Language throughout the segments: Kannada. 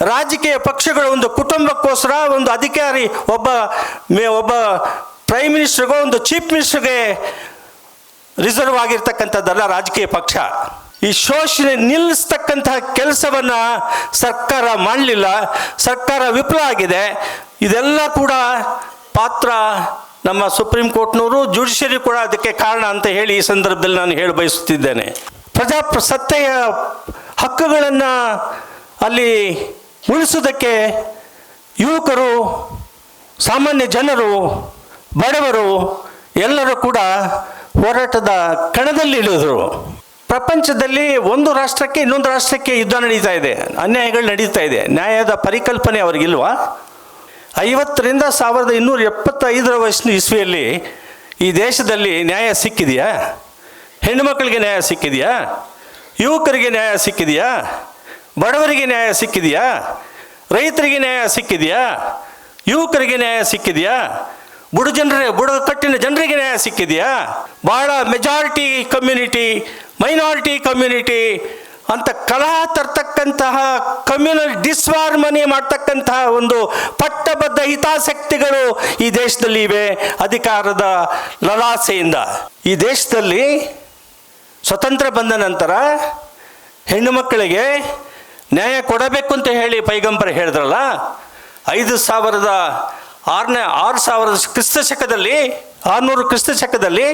ರಾಜಕೀಯ ಪಕ್ಷಗಳ ಒಂದು ಕುಟುಂಬಕ್ಕೋಸ್ಕರ ಒಂದು ಅಧಿಕಾರಿ ಒಬ್ಬ ಮೇ- ಒಬ್ಬ ಪ್ರೈಮ್ ಮಿನಿಸ್ಟರ್ಗೋ ಒಂದು ಚೀಫ್ ಮಿನಿಸ್ಟರ್ಗೆ ರಿಸರ್ವ್ ಆಗಿರ್ತಕ್ಕಂಥದ್ದಲ್ಲ ರಾಜಕೀಯ ಪಕ್ಷ. ಈ ಶೋಷಣೆ ನಿಲ್ಲಿಸ್ತಕ್ಕಂತಹ ಕೆಲಸವನ್ನ ಸರ್ಕಾರ ಮಾಡಲಿಲ್ಲ. ಸರ್ಕಾರ ವಿಫಲ ಆಗಿದೆ. ಇದೆಲ್ಲ ಕೂಡ ಪಾತ್ರ ನಮ್ಮ ಸುಪ್ರೀಂ ಕೋರ್ಟ್ನವರು ಜುಡಿಷಿಯರಿ ಕೂಡ ಅದಕ್ಕೆ ಕಾರಣ ಅಂತ ಹೇಳಿ ಈ ಸಂದರ್ಭದಲ್ಲಿ ನಾನು ಹೇಳಿ ಬಯಸುತ್ತಿದ್ದೇನೆ. ಪ್ರಜಾಪ್ರಸತ್ತೆಯ ಹಕ್ಕುಗಳನ್ನು ಅಲ್ಲಿ ಉಳಿಸೋದಕ್ಕೆ ಯುವಕರು, ಸಾಮಾನ್ಯ ಜನರು, ಬಡವರು ಎಲ್ಲರೂ ಕೂಡ ಹೋರಾಟದ ಕಣದಲ್ಲಿ ಇಳಿದರು. ಪ್ರಪಂಚದಲ್ಲಿ ಒಂದು ರಾಷ್ಟ್ರಕ್ಕೆ ಇನ್ನೊಂದು ರಾಷ್ಟ್ರಕ್ಕೆ ಯುದ್ಧ ನಡೀತಾ ಇದೆ. ಅನ್ಯಾಯಗಳು ನಡೀತಾ ಇದೆ. ನ್ಯಾಯದ ಪರಿಕಲ್ಪನೆ ಅವರಿಗಿಲ್ವಾ ಐವತ್ತರಿಂದ ಸಾವಿರದ ಇನ್ನೂರ ಎಪ್ಪತ್ತೈದರ ವಯಸ್ಸಿನ ಇಸ್ವಿಯಲ್ಲಿ ಈ ದೇಶದಲ್ಲಿ ನ್ಯಾಯ ಸಿಕ್ಕಿದೆಯಾ? ಹೆಣ್ಣುಮಕ್ಕಳಿಗೆ ನ್ಯಾಯ ಸಿಕ್ಕಿದೆಯಾ? ಯುವಕರಿಗೆ ನ್ಯಾಯ ಸಿಕ್ಕಿದೆಯಾ? ಬಡವರಿಗೆ ನ್ಯಾಯ ಸಿಕ್ಕಿದೆಯಾ? ರೈತರಿಗೆ ನ್ಯಾಯ ಸಿಕ್ಕಿದೆಯಾ? ಯುವಕರಿಗೆ ನ್ಯಾಯ ಸಿಕ್ಕಿದೆಯಾ? ಬುಡ ಜನರ ಬುಡಕಟ್ಟಿನ ಜನರಿಗೆ ನ್ಯಾಯ ಸಿಕ್ಕಿದೆಯಾ? ಭಾಳ ಮೆಜಾರಿಟಿ ಕಮ್ಯುನಿಟಿ ಮೈನಾರಿಟಿ ಕಮ್ಯುನಿಟಿ ಅಂತ ಕಲಹ ತರ್ತಕ್ಕಂತಹ ಕಮ್ಯುನಲ್ ಡಿಸ್ವಾರ್ಮನಿ ಮಾಡ್ತಕ್ಕಂತಹ ಒಂದು ಪಟ್ಟಬದ್ಧ ಹಿತಾಸಕ್ತಿಗಳು ಈ ದೇಶದಲ್ಲಿ ಇವೆ. ಅಧಿಕಾರದ ಲಲಾಸೆಯಿಂದ. ಈ ದೇಶದಲ್ಲಿ ಸ್ವತಂತ್ರ ಬಂದ ನಂತರ ಹೆಣ್ಣು ಮಕ್ಕಳಿಗೆ ನ್ಯಾಯ ಕೊಡಬೇಕು ಅಂತ ಹೇಳಿ ಪೈಗಂಬರ್ ಹೇಳಿದ್ರಲ್ಲ, ಐದು ಸಾವಿರದ ಆರನೇ, ಆರು ಸಾವಿರದ ಕ್ರಿಸ್ತ ಶಕದಲ್ಲಿ, ಆರುನೂರು ಕ್ರಿಸ್ತ ಶಕದಲ್ಲಿ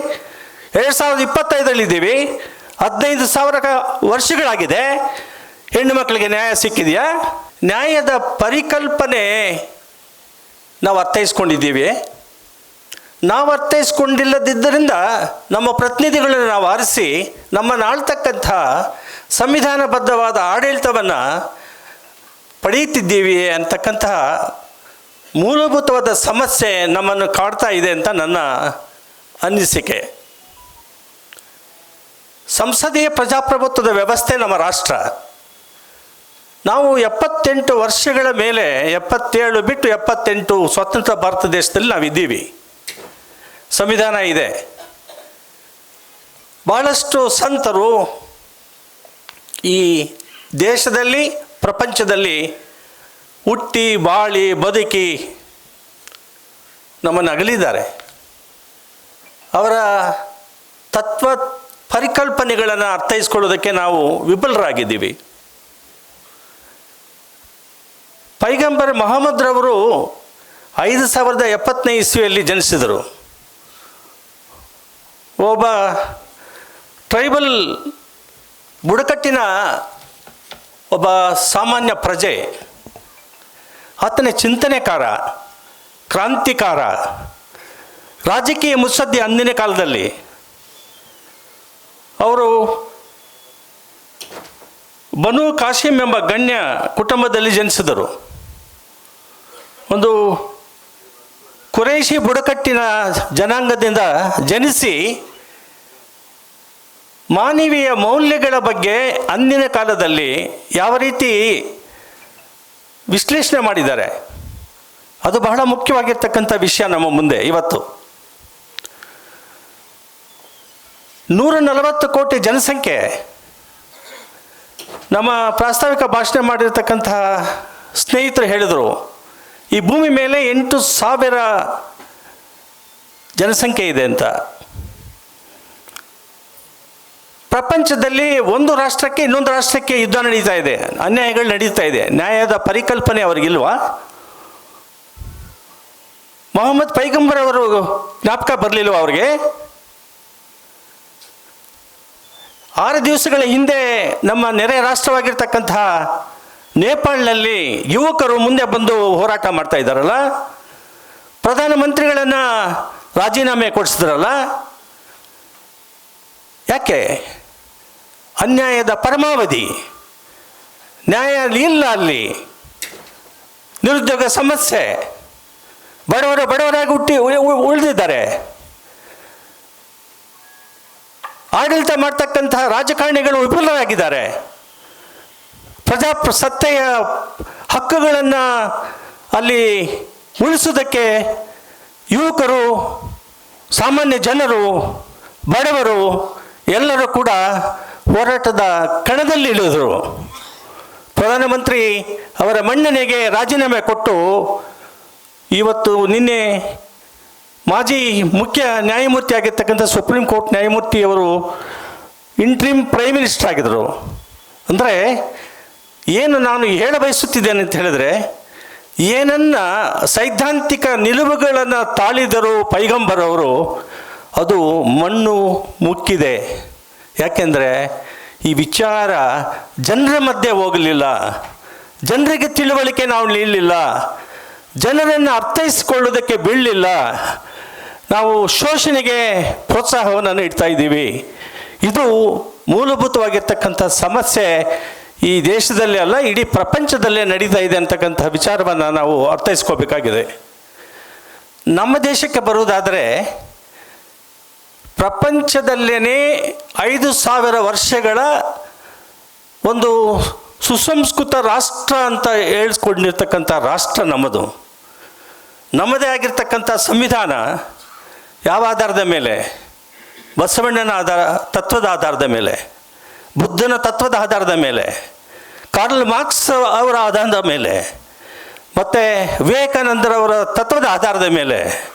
ಎರಡು ಸಾವಿರದ ಇಪ್ಪತ್ತೈದರಲ್ಲಿ ಇದ್ದೀವಿ. ಹದಿನೈದು ಸಾವಿರ ವರ್ಷಗಳಾಗಿದೆ. ಹೆಣ್ಣು ಮಕ್ಕಳಿಗೆ ನ್ಯಾಯ ಸಿಕ್ಕಿದೆಯಾ? ನ್ಯಾಯದ ಪರಿಕಲ್ಪನೆ ನಾವು ಅರ್ಥೈಸ್ಕೊಂಡಿದ್ದೀವಿ. ನಾವು ಅರ್ಥೈಸ್ಕೊಂಡಿಲ್ಲದಿದ್ದರಿಂದ ನಮ್ಮ ಪ್ರತಿನಿಧಿಗಳನ್ನು ನಾವು ಆರಿಸಿ ನಮ್ಮನ್ನು ಆಳ್ತಕ್ಕಂಥ ಸಂವಿಧಾನಬದ್ಧವಾದ ಆಡಳಿತವನ್ನು ಪಡೆಯುತ್ತಿದ್ದೀವಿ ಅಂತಕ್ಕಂತಹ ಮೂಲಭೂತವಾದ ಸಮಸ್ಯೆ ನಮ್ಮನ್ನು ಕಾಡ್ತಾ ಇದೆ ಅಂತ ನನ್ನ ಅನಿಸಿಕೆ. ಸಂಸದೀಯ ಪ್ರಜಾಪ್ರಭುತ್ವದ ವ್ಯವಸ್ಥೆ ನಮ್ಮ ರಾಷ್ಟ್ರ. ನಾವು ಎಪ್ಪತ್ತೆಂಟು ವರ್ಷಗಳ ಮೇಲೆ, ಎಪ್ಪತ್ತೇಳು ಬಿಟ್ಟು ಎಪ್ಪತ್ತೆಂಟು ಸ್ವತಂತ್ರ ಭಾರತ ದೇಶದಲ್ಲಿ ನಾವಿದ್ದೀವಿ. ಸಂವಿಧಾನ ಇದೆ. ಭಾಳಷ್ಟು ಸಂತರು ಈ ದೇಶದಲ್ಲಿ, ಪ್ರಪಂಚದಲ್ಲಿ ಹುಟ್ಟಿ, ಬಾಳಿ, ಬದುಕಿ ನಮ್ಮನ್ನು ಅಗಲಿದ್ದಾರೆ ಅವರ ತತ್ವ ಪರಿಕಲ್ಪನೆಗಳನ್ನು ಅರ್ಥೈಸ್ಕೊಳ್ಳೋದಕ್ಕೆ ನಾವು ವಿಫಲರಾಗಿದ್ದೀವಿ. ಪೈಗಂಬರ್ ಮೊಹಮ್ಮದ್ರವರು ಐದು ಸಾವಿರದ ಎಪ್ಪತ್ತನೇ ಇಸ್ವಿಯಲ್ಲಿ ಜನಿಸಿದರು. ಒಬ್ಬ ಟ್ರೈಬಲ್ ಬುಡಕಟ್ಟಿನ ಒಬ್ಬ ಸಾಮಾನ್ಯ ಪ್ರಜೆ, ಆತನ ಚಿಂತನೆಕಾರ, ಕ್ರಾಂತಿಕಾರ, ರಾಜಕೀಯ ಮುತ್ಸದ್ದಿ ಅಂದಿನ ಕಾಲದಲ್ಲಿ ಅವರು ಬನು ಕಾಶಿಂ ಎಂಬ ಗಣ್ಯ ಕುಟುಂಬದಲ್ಲಿ ಜನಿಸಿದರು. ಒಂದು ಕುರೈಶಿ ಬುಡಕಟ್ಟಿನ ಜನಾಂಗದಿಂದ ಜನಿಸಿ ಮಾನವೀಯ ಮೌಲ್ಯಗಳ ಬಗ್ಗೆ ಅಂದಿನ ಕಾಲದಲ್ಲಿ ಯಾವ ರೀತಿ ವಿಶ್ಲೇಷಣೆ ಮಾಡಿದ್ದಾರೆ? ಅದು ಬಹಳ ಮುಖ್ಯವಾಗಿರ್ತಕ್ಕಂಥ ವಿಷಯ ನಮ್ಮ ಮುಂದೆ ಇವತ್ತು. ನೂರ ನಲವತ್ತು ಕೋಟಿ ಜನಸಂಖ್ಯೆ. ನಮ್ಮ ಪ್ರಾಸ್ತಾವಿಕ ಭಾಷಣ ಮಾಡಿರ್ತಕ್ಕಂತಹ ಸ್ನೇಹಿತರು ಹೇಳಿದರು, ಈ ಭೂಮಿ ಮೇಲೆ ಎಂಟು ಸಾವಿರ ಜನಸಂಖ್ಯೆ ಇದೆ ಅಂತ. ಪ್ರಪಂಚದಲ್ಲಿ ಒಂದು ರಾಷ್ಟ್ರಕ್ಕೆ ಇನ್ನೊಂದು ರಾಷ್ಟ್ರಕ್ಕೆ ಯುದ್ಧ ನಡೀತಾ ಇದೆ, ಅನ್ಯಾಯಗಳು ನಡೀತಾ ಇದೆ, ನ್ಯಾಯದ ಪರಿಕಲ್ಪನೆ ಅವರಿಗಿಲ್ವಾ? ಮೊಹಮ್ಮದ್ ಪೈಗಂಬರ್ ಅವರು ಜ್ಞಾಪಕ ಬರಲಿಲ್ವ ಅವ್ರಿಗೆ? ಆರು ದಿವಸಗಳ ಹಿಂದೆ ನಮ್ಮ ನೆರೆ ರಾಷ್ಟ್ರವಾಗಿರ್ತಕ್ಕಂತಹ ನೇಪಾಳ್ನಲ್ಲಿ ಯುವಕರು ಮುಂದೆ ಬಂದು ಹೋರಾಟ ಮಾಡ್ತಾ ಇದ್ದಾರಲ್ಲ? ಪ್ರಧಾನಮಂತ್ರಿಗಳನ್ನು ರಾಜೀನಾಮೆ ಕೊಡಿಸಿದ್ರಲ್ಲ? ಯಾಕೆ? ಅನ್ಯಾಯದ ಪರಮಾವಧಿ. ನ್ಯಾಯ ಇಲ್ಲ ಅಲ್ಲಿ. ನಿರುದ್ಯೋಗ ಸಮಸ್ಯೆ. ಬಡವರು ಬಡವರಾಗಿ ಹುಟ್ಟಿ ಉಳ್- ಉಳ್- ಉಳಿದಿದ್ದಾರೆ. ಆಡಳಿತ ಮಾಡ್ತಕ್ಕಂತಹ ರಾಜಕಾರಣಿಗಳು ವಿಫಲರಾಗಿದ್ದಾರೆ. ಪ್ರಜಾಸತ್ತೆಯ ಹಕ್ಕುಗಳನ್ನು ಅಲ್ಲಿ ಉಳಿಸೋದಕ್ಕೆ ಯುವಕರು, ಸಾಮಾನ್ಯ ಜನರು, ಬಡವರು ಎಲ್ಲರೂ ಕೂಡ ಹೋರಾಟದ ಕಣದಲ್ಲಿ ಇಳಿದ್ರು. ಪ್ರಧಾನಮಂತ್ರಿ ಅವರ ಮನ್ನಣೆಗೆ ರಾಜೀನಾಮೆ ಕೊಟ್ಟು ಇವತ್ತು ನಿನ್ನೆ ಮಾಜಿ ಮುಖ್ಯ ನ್ಯಾಯಮೂರ್ತಿ ಆಗಿರ್ತಕ್ಕಂಥ ಸುಪ್ರೀಂ ಕೋರ್ಟ್ ನ್ಯಾಯಮೂರ್ತಿಯವರು ಇಂಟ್ರಿಮ್ ಪ್ರೈಮ್ ಮಿನಿಸ್ಟರ್ ಆಗಿದ್ದರು ಅಂದರೆ ಏನು ನಾನು ಹೇಳ ಬಯಸುತ್ತಿದ್ದೇನೆ ಅಂತ ಹೇಳಿದ್ರೆ ಏನನ್ನ ಸೈದ್ಧಾಂತಿಕ ನಿಲುವುಗಳನ್ನು ತಾಳಿದರು ಪೈಗಂಬರವರು ಅದು ಮಣ್ಣು ಮುಕ್ಕಿದೆ. ಯಾಕೆಂದರೆ ಈ ವಿಚಾರ ಜನರ ಮಧ್ಯೆ ಹೋಗಲಿಲ್ಲ. ಜನರಿಗೆ ತಿಳುವಳಿಕೆ ನಾವು ನೀಡಲಿಲ್ಲ. ಜನರನ್ನು ಅರ್ಥೈಸಿಕೊಳ್ಳೋದಕ್ಕೆ ಬೀಳಲಿಲ್ಲ. ನಾವು ಶೋಷಣೆಗೆ ಪ್ರೋತ್ಸಾಹವನ್ನು ಇಡ್ತಾ ಇದ್ದೀವಿ. ಇದು ಮೂಲಭೂತವಾಗಿರ್ತಕ್ಕಂಥ ಸಮಸ್ಯೆ ಈ ದೇಶದಲ್ಲಿ ಅಲ್ಲ, ಇಡೀ ಪ್ರಪಂಚದಲ್ಲೇ ನಡೀತಾ ಇದೆ ಅಂತಕ್ಕಂಥ ವಿಚಾರವನ್ನು ನಾವು ಅರ್ಥೈಸ್ಕೋಬೇಕಾಗಿದೆ. ನಮ್ಮ ದೇಶಕ್ಕೆ ಬರುವುದಾದರೆ ಪ್ರಪಂಚದಲ್ಲೇ ಐದು ಸಾವಿರ ವರ್ಷಗಳ ಒಂದು ಸುಸಂಸ್ಕೃತ ರಾಷ್ಟ್ರ ಅಂತ ಹೇಳ್ಕೊಂಡಿರ್ತಕ್ಕಂಥ ರಾಷ್ಟ್ರ ನಮ್ಮದು. ನಮ್ಮದೇ ಆಗಿರ್ತಕ್ಕಂಥ ಸಂವಿಧಾನ ಯಾವ ಆಧಾರದ ಮೇಲೆ? ಬಸವಣ್ಣನ ಆಧಾರ, ತತ್ವದ ಆಧಾರದ ಮೇಲೆ. ಬುದ್ಧನ ತತ್ವದ ಆಧಾರದ ಮೇಲೆ. ಕಾರ್ಲ್ ಮಾರ್ಕ್ಸ್ ಅವರ ಆಧಾರದ ಮೇಲೆ. ಮತ್ತು ವಿವೇಕಾನಂದರವರ ತತ್ವದ ಆಧಾರದ ಮೇಲೆ.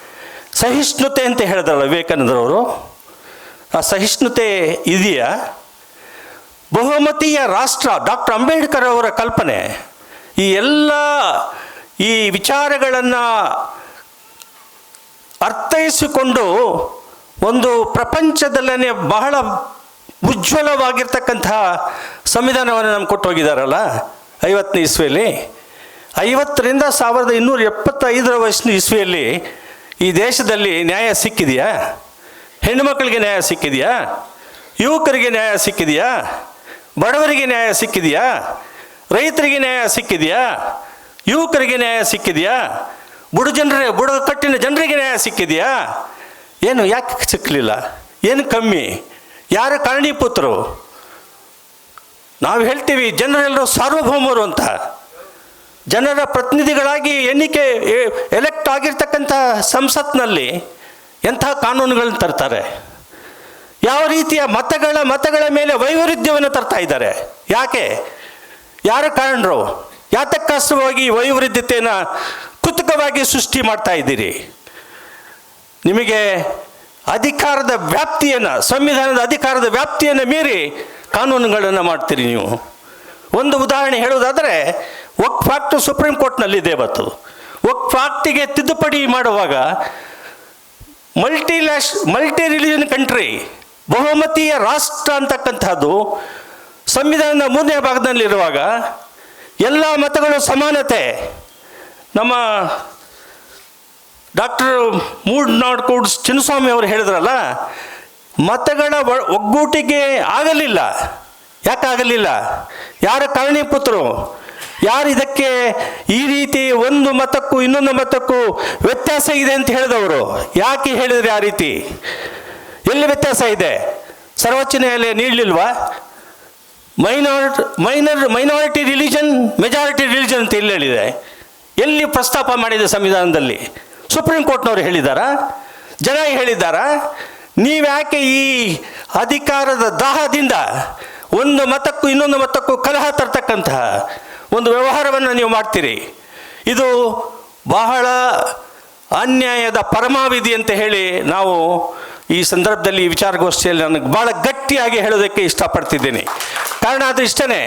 ಸಹಿಷ್ಣುತೆ ಅಂತ ಹೇಳಿದ್ರಲ್ಲ ವಿವೇಕಾನಂದರವರು. ಸಹಿಷ್ಣುತೆ ಇದೆಯಾ? ಬಹುಮತೀಯ ರಾಷ್ಟ್ರ ಡಾಕ್ಟರ್ ಅಂಬೇಡ್ಕರ್ ಅವರ ಕಲ್ಪನೆ, ಈ ಎಲ್ಲ ಈ ವಿಚಾರಗಳನ್ನು ಅರ್ಥೈಸಿಕೊಂಡು ಒಂದು ಪ್ರಪಂಚದಲ್ಲೇ ಬಹಳ ಉಜ್ವಲವಾಗಿರ್ತಕ್ಕಂಥ ಸಂವಿಧಾನವನ್ನು ನಮ್ಗೆ ಕೊಟ್ಟು ಹೋಗಿದ್ದಾರಲ್ಲ ಐವತ್ತನೇ ಇಸ್ವಿಯಲ್ಲಿ? ಐವತ್ತರಿಂದ ಸಾವಿರದ ಇನ್ನೂರ ಎಪ್ಪತ್ತೈದರ ವಯಸ್ಸಿನ ಇಸ್ವಿಯಲ್ಲಿ ಈ ದೇಶದಲ್ಲಿ ನ್ಯಾಯ ಸಿಕ್ಕಿದೆಯಾ? ಹೆಣ್ಣುಮಕ್ಕಳಿಗೆ ನ್ಯಾಯ ಸಿಕ್ಕಿದೆಯಾ? ಯುವಕರಿಗೆ ನ್ಯಾಯ ಸಿಕ್ಕಿದೆಯಾ? ಬಡವರಿಗೆ ನ್ಯಾಯ ಸಿಕ್ಕಿದೆಯಾ? ರೈತರಿಗೆ ನ್ಯಾಯ ಸಿಕ್ಕಿದೆಯಾ? ಯುವಕರಿಗೆ ನ್ಯಾಯ ಸಿಕ್ಕಿದೆಯಾ? ಬುಡ ಜನರ ಬುಡಕಟ್ಟಿನ ಜನರಿಗೆ ನ್ಯಾಯ ಸಿಕ್ಕಿದೆಯಾ? ಏನು, ಯಾಕೆ ಸಿಕ್ಕಲಿಲ್ಲ ಏನು ಕಮ್ಮಿ? ಯಾರು ಕಾರಣೀಪುತ್ರರು ನಾವು ಹೇಳ್ತೀವಿ, ಜನರೆಲ್ಲರೂ ಸಾರ್ವಭೌಮರು ಅಂತ. ಜನರ ಪ್ರತಿನಿಧಿಗಳಾಗಿ ಎಣಿಕೆ ಎಲೆಕ್ಟ್ ಆಗಿರ್ತಕ್ಕಂಥ ಸಂಸತ್ನಲ್ಲಿ ಎಂಥ ಕಾನೂನುಗಳನ್ನು ತರ್ತಾರೆ? ಯಾವ ರೀತಿಯ ಮತಗಳ ಮತಗಳ ಮೇಲೆ ವೈವರುಧ್ಯವನ್ನು ತರ್ತಾ ಇದ್ದಾರೆ? ಯಾಕೆ? ಯಾರ ಕಾರಣರು? ಯಾತಕ್ಕಾಸ್ತವಾಗಿ ವೈವರುಧ್ಯತೆಯನ್ನು ಕೃತಕವಾಗಿ ಸೃಷ್ಟಿ ಮಾಡ್ತಾ ಇದ್ದೀರಿ? ನಿಮಗೆ ಅಧಿಕಾರದ ವ್ಯಾಪ್ತಿಯನ್ನು, ಸಂವಿಧಾನದ ಅಧಿಕಾರದ ವ್ಯಾಪ್ತಿಯನ್ನು ಮೀರಿ ಕಾನೂನುಗಳನ್ನು ಮಾಡ್ತೀರಿ ನೀವು. ಒಂದು ಉದಾಹರಣೆ ಹೇಳುವುದಾದರೆ ವಕ್ ಫ್ಯಾಕ್ಟ್ ಸುಪ್ರೀಂ ಕೋರ್ಟ್ನಲ್ಲಿದೆ ಇವತ್ತು. ವಕ್ ಫ್ಯಾಕ್ಟಿಗೆ ತಿದ್ದುಪಡಿ ಮಾಡುವಾಗ multi lash multi religion country ಬಹುಮತೀಯ ರಾಷ್ಟ್ರ ಅಂತಕ್ಕಂಥದ್ದು, ಸಂವಿಧಾನದ ಮೂರನೇ ಭಾಗದಲ್ಲಿರುವಾಗ ಎಲ್ಲ ಮತಗಳು ಸಮಾನತೆ. ನಮ್ಮ ಡಾಕ್ಟರ್ ಮೂಡ್ ನಾಡ್ ಕೂಡ್ಸ್ ಚಿನ್ನಸ್ವಾಮಿ ಅವರು ಹೇಳಿದ್ರಲ್ಲ, ಮತಗಳ ಒಗ್ಗೂಟಿಗೆ ಆಗಲಿಲ್ಲ. ಯಾಕಾಗಲಿಲ್ಲ? ಯಾರ ಕಾರಣೀಪುತ್ರರು ಯಾರು ಇದಕ್ಕೆ ಈ ರೀತಿ ಒಂದು ಮತಕ್ಕೂ ಇನ್ನೊಂದು ಮತಕ್ಕೂ ವ್ಯತ್ಯಾಸ ಇದೆ ಅಂತ ಹೇಳಿದವರು? ಯಾಕೆ ಹೇಳಿದ್ರೆ ಆ ರೀತಿ? ಎಲ್ಲಿ ವ್ಯತ್ಯಾಸ ಇದೆ? ಸರ್ವೋಚ್ಚ ನ್ಯಾಯಾಲಯ ನೀಡಲಿಲ್ವಾ? Minor, minor, minority religion, majority religion ಅಂತ ಎಲ್ಲಿ ಹೇಳಿದೆ? ಎಲ್ಲಿ ಪ್ರಸ್ತಾಪ ಮಾಡಿದೆ ಸಂವಿಧಾನದಲ್ಲಿ? ಸುಪ್ರೀಂ ಕೋರ್ಟ್ನವರು ಹೇಳಿದ್ದಾರಾ? ಜನ ಹೇಳಿದ್ದಾರಾ? ನೀವ್ಯಾಕೆ ಈ ಅಧಿಕಾರದ ದಾಹದಿಂದ ಒಂದು ಮತಕ್ಕೂ ಇನ್ನೊಂದು ಮತಕ್ಕೂ ಕಲಹ ತರ್ತಕ್ಕಂತಹ ಒಂದು ವ್ಯವಹಾರವನ್ನು ನೀವು ಮಾಡ್ತೀರಿ. ಇದು ಬಹಳ ಅನ್ಯಾಯದ ಪರಮಾವಿಧಿ ಅಂತ ಹೇಳಿ ನಾವು ಈ ಸಂದರ್ಭದಲ್ಲಿ ಈ ವಿಚಾರಗೋಷ್ಠಿಯಲ್ಲಿ ನನಗೆ ಭಾಳ ಗಟ್ಟಿಯಾಗಿ ಹೇಳೋದಕ್ಕೆ ಇಷ್ಟಪಡ್ತಿದ್ದೀನಿ. ಕಾರಣ ಅದು ಇಷ್ಟೇ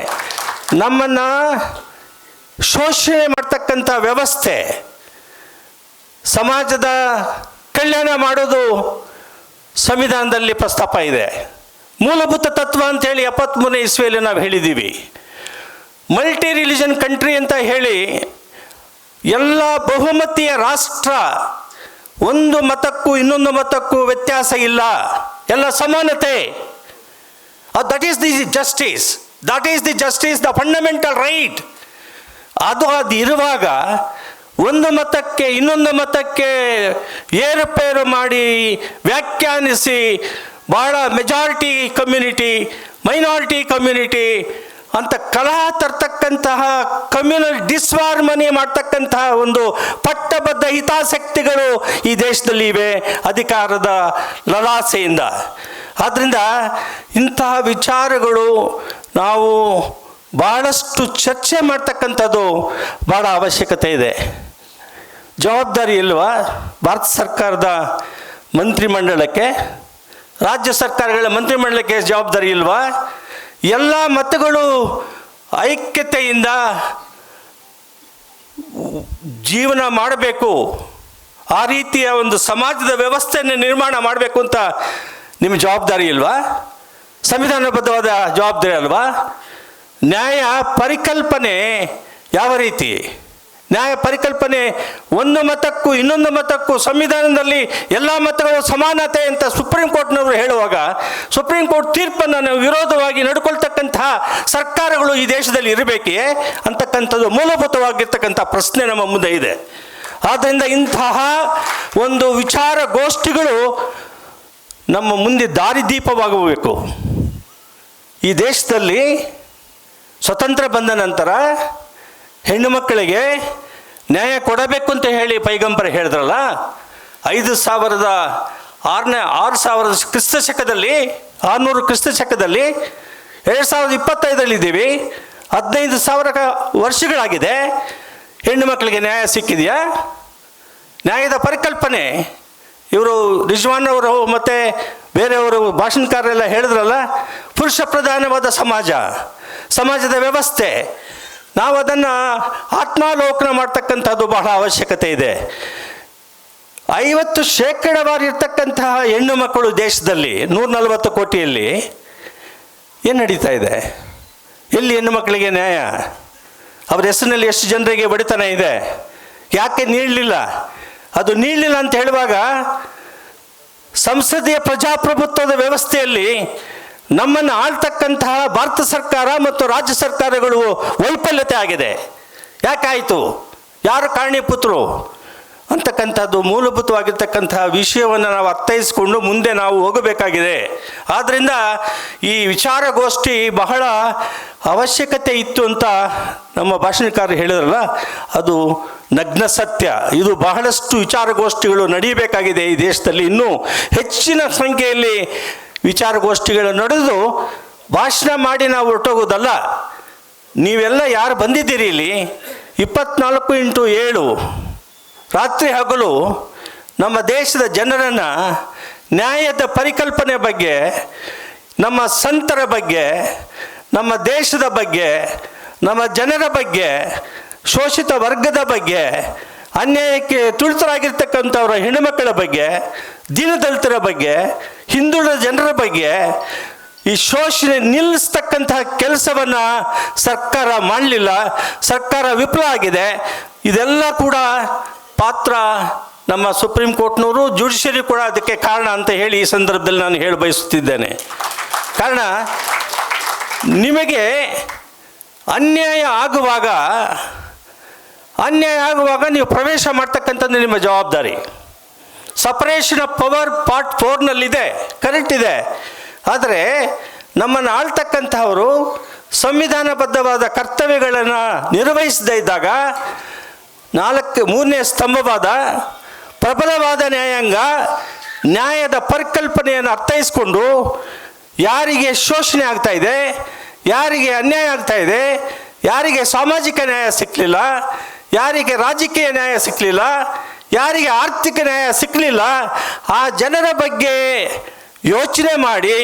ನಮ್ಮನ್ನು ಶೋಷಣೆ ಮಾಡ್ತಕ್ಕಂಥ ವ್ಯವಸ್ಥೆ ಸಮಾಜದ ಕಲ್ಯಾಣ ಮಾಡೋದು ಸಂವಿಧಾನದಲ್ಲಿ ಪ್ರಸ್ತಾಪ ಇದೆ. ಮೂಲಭೂತ ತತ್ವ ಅಂತೇಳಿ ಎಪ್ಪತ್ತ್ಮೂರನೇ ಇಸ್ವಿಯಲ್ಲಿ ನಾವು ಹೇಳಿದ್ದೀವಿ. ಮಲ್ಟಿ ರಿಲಿಜನ್ ಕಂಟ್ರಿ ಅಂತ ಹೇಳಿ ಎಲ್ಲ ಬಹುಮತೀಯ ರಾಷ್ಟ್ರ ಒಂದು ಮತಕ್ಕೂ ಇನ್ನೊಂದು ಮತಕ್ಕೂ ವ್ಯತ್ಯಾಸ ಇಲ್ಲ. ಎಲ್ಲ ಸಮಾನತೆ. That is the justice that is the justice the fundamental right ಅದು ಅದು ಇರುವಾಗ ಒಂದು ಮತಕ್ಕೆ ಇನ್ನೊಂದು ಮತಕ್ಕೆ ಏರುಪೇರು ಮಾಡಿ ವ್ಯಾಖ್ಯಾನಿಸಿ ಭಾಳ ಮೆಜಾರಿಟಿ ಕಮ್ಯುನಿಟಿ ಮೈನಾರಿಟಿ ಕಮ್ಯುನಿಟಿ ಅಂತ ಕಲಹ ತರ್ತಕ್ಕಂತಹ ಕಮ್ಯುನಲ್ ಡಿಸ್ವಾರ್ಮನಿ ಮಾಡ್ತಕ್ಕಂತಹ ಒಂದು ಪಟ್ಟಬದ್ಧ ಹಿತಾಸಕ್ತಿಗಳು ಈ ದೇಶದಲ್ಲಿ ಇವೆ ಅಧಿಕಾರದ ಲಲಾಸೆಯಿಂದ. ಆದ್ದರಿಂದ ಇಂತಹ ವಿಚಾರಗಳು ನಾವು ಬಹಳಷ್ಟು ಚರ್ಚೆ ಮಾಡ್ತಕ್ಕಂಥದ್ದು ಭಾಳ ಅವಶ್ಯಕತೆ ಇದೆ. ಜವಾಬ್ದಾರಿ ಇಲ್ವಾ? ಭಾರತ ಸರ್ಕಾರದ ಮಂತ್ರಿಮಂಡಲಕ್ಕೆ, ರಾಜ್ಯ ಸರ್ಕಾರಗಳ ಮಂತ್ರಿಮಂಡಲಕ್ಕೆ ಜವಾಬ್ದಾರಿ ಇಲ್ವಾ? ಎಲ್ಲ ಮತಗಳು ಐಕ್ಯತೆಯಿಂದ ಜೀವನ ಮಾಡಬೇಕು. ಆ ರೀತಿಯ ಒಂದು ಸಮಾಜದ ವ್ಯವಸ್ಥೆಯನ್ನು ನಿರ್ಮಾಣ ಮಾಡಬೇಕು ಅಂತ ನಿಮ್ಮ ಜವಾಬ್ದಾರಿ ಇಲ್ವಾ? ಸಂವಿಧಾನಬದ್ಧವಾದ ಜವಾಬ್ದಾರಿ ಅಲ್ವಾ? ನ್ಯಾಯ ಪರಿಕಲ್ಪನೆ ಯಾವ ರೀತಿ? ನ್ಯಾಯ ಪರಿಕಲ್ಪನೆ ಒಂದು ಮತಕ್ಕೂ ಇನ್ನೊಂದು ಮತಕ್ಕೂ ಸಂವಿಧಾನದಲ್ಲಿ ಎಲ್ಲ ಮತಗಳು ಸಮಾನತೆ ಅಂತ ಸುಪ್ರೀಂ ಕೋರ್ಟ್ನವರು ಹೇಳುವಾಗ ಸುಪ್ರೀಂ ಕೋರ್ಟ್ ತೀರ್ಪನ್ನು ವಿರೋಧವಾಗಿ ನಡ್ಕೊಳ್ತಕ್ಕಂತಹ ಸರ್ಕಾರಗಳು ಈ ದೇಶದಲ್ಲಿ ಇರಬೇಕೇ ಅಂತಕ್ಕಂಥದ್ದು ಮೂಲಭೂತವಾಗಿರ್ತಕ್ಕಂಥ ಪ್ರಶ್ನೆ ನಮ್ಮ ಮುಂದೆ ಇದೆ. ಆದ್ದರಿಂದ ಇಂತಹ ಒಂದು ವಿಚಾರ ಗೋಷ್ಠಿಗಳು ನಮ್ಮ ಮುಂದೆ ದಾರಿದೀಪವಾಗಬೇಕು. ಈ ದೇಶದಲ್ಲಿ ಸ್ವತಂತ್ರ ಬಂದ ನಂತರ ಹೆಣ್ಣು ಮಕ್ಕಳಿಗೆ ನ್ಯಾಯ ಕೊಡಬೇಕು ಅಂತ ಹೇಳಿ ಪೈಗಂಬರ ಹೇಳಿದ್ರಲ್ಲ, ಐದು ಸಾವಿರದ ಆರನೇ, ಆರು ಸಾವಿರದ ಕ್ರಿಸ್ತ ಶಕದಲ್ಲಿ, ಆರುನೂರು ಕ್ರಿಸ್ತ ಶಕದಲ್ಲಿ ಎರಡು ಸಾವಿರದ ಇಪ್ಪತ್ತೈದರಲ್ಲಿ ಇದ್ದೀವಿ ಹದಿನೈದು ಸಾವಿರ ವರ್ಷಗಳಾಗಿದೆ, ಹೆಣ್ಣು ಮಕ್ಕಳಿಗೆ ನ್ಯಾಯ ಸಿಕ್ಕಿದೆಯಾ? ನ್ಯಾಯದ ಪರಿಕಲ್ಪನೆ, ಇವರು ರಿಜ್ವಾನ್ ಅವರು ಮತ್ತು ಬೇರೆಯವರು ಭಾಷಣಕಾರರೆಲ್ಲ ಹೇಳಿದ್ರಲ್ಲ, ಪುರುಷ ಪ್ರಧಾನವಾದ ಸಮಾಜ, ಸಮಾಜದ ವ್ಯವಸ್ಥೆ ನಾವು ಅದನ್ನು ಆತ್ಮಾಲೋಕನ ಮಾಡ್ತಕ್ಕಂಥದ್ದು ಬಹಳ ಅವಶ್ಯಕತೆ ಇದೆ. ಐವತ್ತು ಶೇಕಡವಾರು ಇರ್ತಕ್ಕಂತಹ ಹೆಣ್ಣು ಮಕ್ಕಳು ದೇಶದಲ್ಲಿ ನೂರ ನಲವತ್ತು ಕೋಟಿಯಲ್ಲಿ ಏನು ನಡೀತಾ ಇದೆ? ಎಲ್ಲಿ ಹೆಣ್ಣು ಮಕ್ಕಳಿಗೆ ನ್ಯಾಯ? ಅವ್ರ ಹೆಸರಿನಲ್ಲಿ ಎಷ್ಟು ಜನರಿಗೆ ಬಡಿತನ ಇದೆ? ಯಾಕೆ ನೀಡಲಿಲ್ಲ ಅದು ನೀಡಲಿಲ್ಲ ಅಂತ ಹೇಳುವಾಗ ಸಂಸದೀಯ ಪ್ರಜಾಪ್ರಭುತ್ವದ ವ್ಯವಸ್ಥೆಯಲ್ಲಿ ನಮ್ಮನ್ನು ಆಳ್ತಕ್ಕಂತಹ ಭಾರತ ಸರ್ಕಾರ ಮತ್ತು ರಾಜ್ಯ ಸರ್ಕಾರಗಳು ವೈಫಲ್ಯತೆ ಆಗಿದೆ. ಯಾಕಾಯಿತು? ಯಾರು ಕಾರಣೀಪುತ್ರು ಅಂತಕ್ಕಂಥದ್ದು ಮೂಲಭೂತವಾಗಿರ್ತಕ್ಕಂತಹ ವಿಷಯವನ್ನು ನಾವು ಅರ್ಥೈಸಿಕೊಂಡು ಮುಂದೆ ನಾವು ಹೋಗಬೇಕಾಗಿದೆ. ಆದ್ದರಿಂದ ಈ ವಿಚಾರಗೋಷ್ಠಿ ಬಹಳ ಅವಶ್ಯಕತೆ ಇತ್ತು ಅಂತ ನಮ್ಮ ಭಾಷಣಕಾರರು ಹೇಳಿದ್ರಲ್ಲ, ಅದು ನಗ್ನ ಸತ್ಯ. ಇದು ಬಹಳಷ್ಟು ವಿಚಾರಗೋಷ್ಠಿಗಳು ನಡೆಯಬೇಕಾಗಿದೆ ಈ ದೇಶದಲ್ಲಿ. ಇನ್ನೂ ಹೆಚ್ಚಿನ ಸಂಖ್ಯೆಯಲ್ಲಿ ವಿಚಾರಗೋಷ್ಠಿಗಳು ನಡೆದು ಭಾಷಣ ಮಾಡಿ ನಾವು ಹೊರಟೋಗೋದಲ್ಲ, ನೀವೆಲ್ಲ ಯಾರು ಬಂದಿದ್ದೀರಿ ಇಲ್ಲಿ? ಇಪ್ಪತ್ನಾಲ್ಕು ಇಂಟು ಏಳು, ರಾತ್ರಿ ಹಗಲು ನಮ್ಮ ದೇಶದ ಜನರನ್ನು ನ್ಯಾಯದ ಪರಿಕಲ್ಪನೆ ಬಗ್ಗೆ, ನಮ್ಮ ಸಂತರ ಬಗ್ಗೆ, ನಮ್ಮ ದೇಶದ ಬಗ್ಗೆ, ನಮ್ಮ ಜನರ ಬಗ್ಗೆ, ಶೋಷಿತ ವರ್ಗದ ಬಗ್ಗೆ ಅನ್ಯಾಯಕ್ಕೆ ತುಳಿತರಾಗಿರ್ತಕ್ಕಂಥವರ ಹೆಣ್ಣುಮಕ್ಕಳ ಬಗ್ಗೆ, ದೀನದಲಿತರ ಬಗ್ಗೆ, ಹಿಂದುಳಿದ ಜನರ ಬಗ್ಗೆ ಈ ಶೋಷಣೆ ನಿಲ್ಲಿಸ್ತಕ್ಕಂತಹ ಕೆಲಸವನ್ನು ಸರ್ಕಾರ ಮಾಡಲಿಲ್ಲ. ಸರ್ಕಾರ ವಿಫಲ ಆಗಿದೆ. ಇದೆಲ್ಲ ಕೂಡ ಪಾತ್ರ ನಮ್ಮ ಸುಪ್ರೀಂ ಕೋರ್ಟ್ನವರು ಜುಡಿಷರಿ ಕೂಡ ಅದಕ್ಕೆ ಕಾರಣ ಅಂತ ಹೇಳಿ ಈ ಸಂದರ್ಭದಲ್ಲಿ ನಾನು ಹೇಳಿ ಬಯಸುತ್ತಿದ್ದೇನೆ. ಕಾರಣ, ನಿಮಗೆ ಅನ್ಯಾಯ ಆಗುವಾಗ ಅನ್ಯಾಯ ಆಗುವಾಗ ನೀವು ಪ್ರವೇಶ ಮಾಡ್ತಕ್ಕಂಥದ್ದು ನಿಮ್ಮ ಜವಾಬ್ದಾರಿ. ಸಪರೇಷನ್ ಆಫ್ ಪವರ್ ಪಾರ್ಟ್ ಫೋರ್ನಲ್ಲಿದೆ ಕರೆಕ್ಟ್ ಇದೆ. ಆದರೆ ನಮ್ಮನ್ನು ಆಳ್ತಕ್ಕಂಥವರು ಸಂವಿಧಾನಬದ್ಧವಾದ ಕರ್ತವ್ಯಗಳನ್ನು ನಿರ್ವಹಿಸದೇ ಇದ್ದಾಗ ನಾಲ್ಕು, ಮೂರನೇ ಸ್ತಂಭವಾದ ಪ್ರಬಲವಾದ ನ್ಯಾಯಾಂಗ ನ್ಯಾಯದ ಪರಿಕಲ್ಪನೆಯನ್ನು ಅರ್ಥೈಸ್ಕೊಂಡು ಯಾರಿಗೆ ಶೋಷಣೆ ಆಗ್ತಾ ಇದೆ, ಯಾರಿಗೆ ಅನ್ಯಾಯ ಆಗ್ತಾ ಇದೆ, ಯಾರಿಗೆ ಸಾಮಾಜಿಕ ನ್ಯಾಯ ಸಿಕ್ಕಲಿಲ್ಲ ಯಾರಿಗೆ ರಾಜಕೀಯ ನ್ಯಾಯ ಸಿಕ್ಕಲಿಲ್ಲ ಯಾರಿಗೆ ಆರ್ಥಿಕ ನ್ಯಾಯ ಸಿಕ್ಕಲಿಲ್ಲ ಆ ಜನರ ಬಗ್ಗೆ ಯೋಚನೆ ಮಾಡಿ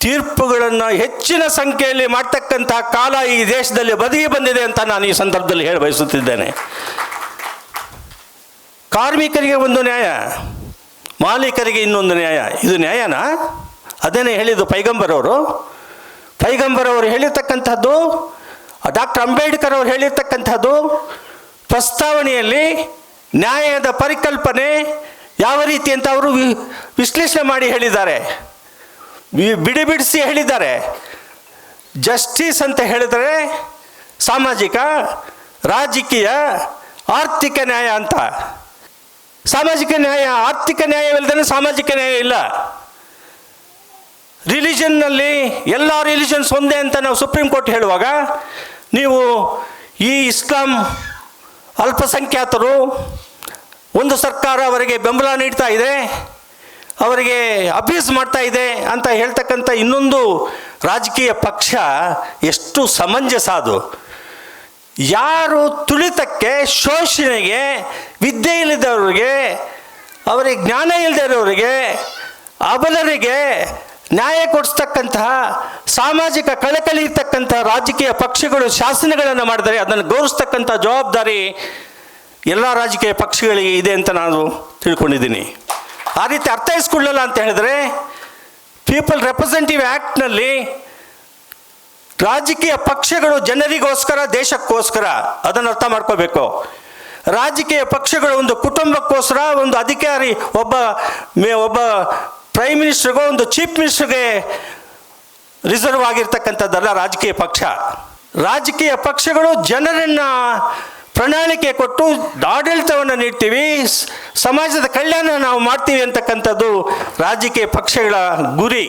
ತೀರ್ಪುಗಳನ್ನು ಹೆಚ್ಚಿನ ಸಂಖ್ಯೆಯಲ್ಲಿ ಮಾಡ್ತಕ್ಕಂಥ ಕಾಲ ಈ ದೇಶದಲ್ಲಿ ಬದಿಗೆ ಬಂದಿದೆ ಅಂತ ನಾನು ಈ ಸಂದರ್ಭದಲ್ಲಿ ಹೇಳಿ ಬಯಸುತ್ತಿದ್ದೇನೆ. ಕಾರ್ಮಿಕರಿಗೆ ಒಂದು ನ್ಯಾಯ, ಮಾಲೀಕರಿಗೆ ಇನ್ನೊಂದು ನ್ಯಾಯ. ಇದು ನ್ಯಾಯನಾ? ಅದೇನೇ ಹೇಳಿದ್ದು ಪೈಗಂಬರ್ ಅವರು ಪೈಗಂಬರ್ ಅವರು ಹೇಳಿರ್ತಕ್ಕಂಥದ್ದು ಡಾಕ್ಟರ್ ಅಂಬೇಡ್ಕರ್ ಅವರು ಹೇಳಿರ್ತಕ್ಕಂಥದ್ದು ಪ್ರಸ್ತಾವನೆಯಲ್ಲಿ ನ್ಯಾಯದ ಪರಿಕಲ್ಪನೆ ಯಾವ ರೀತಿ ಅಂತ ಅವರು ವಿಶ್ಲೇಷಣೆ ಮಾಡಿ ಹೇಳಿದ್ದಾರೆ. ಬಿಡಿಬಿಡಿಸಿ ಬಿಡಿ ಬಿಡಿಸಿ ಹೇಳಿದ್ದಾರೆ. ಜಸ್ಟಿಸ್ ಅಂತ ಹೇಳಿದರೆ ಸಾಮಾಜಿಕ, ರಾಜಕೀಯ, ಆರ್ಥಿಕ ನ್ಯಾಯ ಅಂತ. ಸಾಮಾಜಿಕ ನ್ಯಾಯ, ಆರ್ಥಿಕ ನ್ಯಾಯವಿಲ್ಲದೇ ಸಾಮಾಜಿಕ ನ್ಯಾಯ ಇಲ್ಲ. ರಿಲಿಜನ್ನಲ್ಲಿ ಎಲ್ಲ ರಿಲಿಜನ್ಸ್ ಒಂದೇ ಅಂತ ನಾವು ಸುಪ್ರೀಂ ಕೋರ್ಟ್ ಹೇಳುವಾಗ ನೀವು ಈ ಇಸ್ಲಾಂ ಅಲ್ಪಸಂಖ್ಯಾತರು ಒಂದು ಸರ್ಕಾರ ಅವರಿಗೆ ಬೆಂಬಲ ನೀಡ್ತಾ ಇದೆ, ಅವರಿಗೆ ಅಬ್ಯೂಸ್ ಮಾಡ್ತಾ ಇದೆ ಅಂತ ಹೇಳ್ತಕ್ಕಂಥ ಇನ್ನೊಂದು ರಾಜಕೀಯ ಪಕ್ಷ ಎಷ್ಟು ಸಮಂಜಸ ಅದು. ಯಾರು ತುಳಿತಕ್ಕೆ ಶೋಷಣೆಗೆ, ವಿದ್ಯೆ ಇಲ್ಲದವರಿಗೆ, ಅವರಿಗೆ ಜ್ಞಾನ ಇಲ್ಲದೆ ಅಬಲರಿಗೆ ನ್ಯಾಯ ಕೊಡಿಸ್ತಕ್ಕಂತಹ ಸಾಮಾಜಿಕ ಕಳಕಳಿ ಇರ್ತಕ್ಕಂತಹ ರಾಜಕೀಯ ಪಕ್ಷಗಳು, ಶಾಸನಗಳನ್ನು ಮಾಡಿದರೆ ಅದನ್ನು ಗೌರವಿಸ್ತಕ್ಕಂಥ ಜವಾಬ್ದಾರಿ ಎಲ್ಲ ರಾಜಕೀಯ ಪಕ್ಷಗಳಿಗೆ ಇದೆ ಅಂತ ನಾನು ತಿಳ್ಕೊಂಡಿದ್ದೀನಿ. ಆ ರೀತಿ ಅರ್ಥೈಸ್ಕೊಳ್ಳಲ್ಲ ಅಂತ ಹೇಳಿದ್ರೆ ಪೀಪಲ್ ರೆಪ್ರೆಸೆಂಟೇಟಿವ್ ಆ್ಯಕ್ಟ್ನಲ್ಲಿ ರಾಜಕೀಯ ಪಕ್ಷಗಳು ಜನರಿಗೋಸ್ಕರ, ದೇಶಕ್ಕೋಸ್ಕರ ಅದನ್ನು ಅರ್ಥ ಮಾಡ್ಕೋಬೇಕು. ರಾಜಕೀಯ ಪಕ್ಷಗಳು ಒಂದು ಕುಟುಂಬಕ್ಕೋಸ್ಕರ, ಒಂದು ಅಧಿಕಾರಿ, ಒಬ್ಬ ಮೇ- ಒಬ್ಬ ಪ್ರೈಮ್ ಮಿನಿಸ್ಟರ್ಗೋ ಒಂದು ಚೀಫ್ ಮಿನಿಸ್ಟರ್ಗೆ ರಿಸರ್ವ್ ಆಗಿರ್ತಕ್ಕಂಥದ್ದಲ್ಲ ರಾಜಕೀಯ ಪಕ್ಷ. ರಾಜಕೀಯ ಪಕ್ಷಗಳು ಜನರನ್ನು ಪ್ರಣಾಳಿಕೆ ಕೊಟ್ಟು ಆಡಳಿತವನ್ನು ನೀಡ್ತೀವಿ ಸಮಾಜದ ಕಲ್ಯಾಣ ನಾವು ಮಾಡ್ತೀವಿ ಅಂತಕ್ಕಂಥದ್ದು ರಾಜಕೀಯ ಪಕ್ಷಗಳ ಗುರಿ.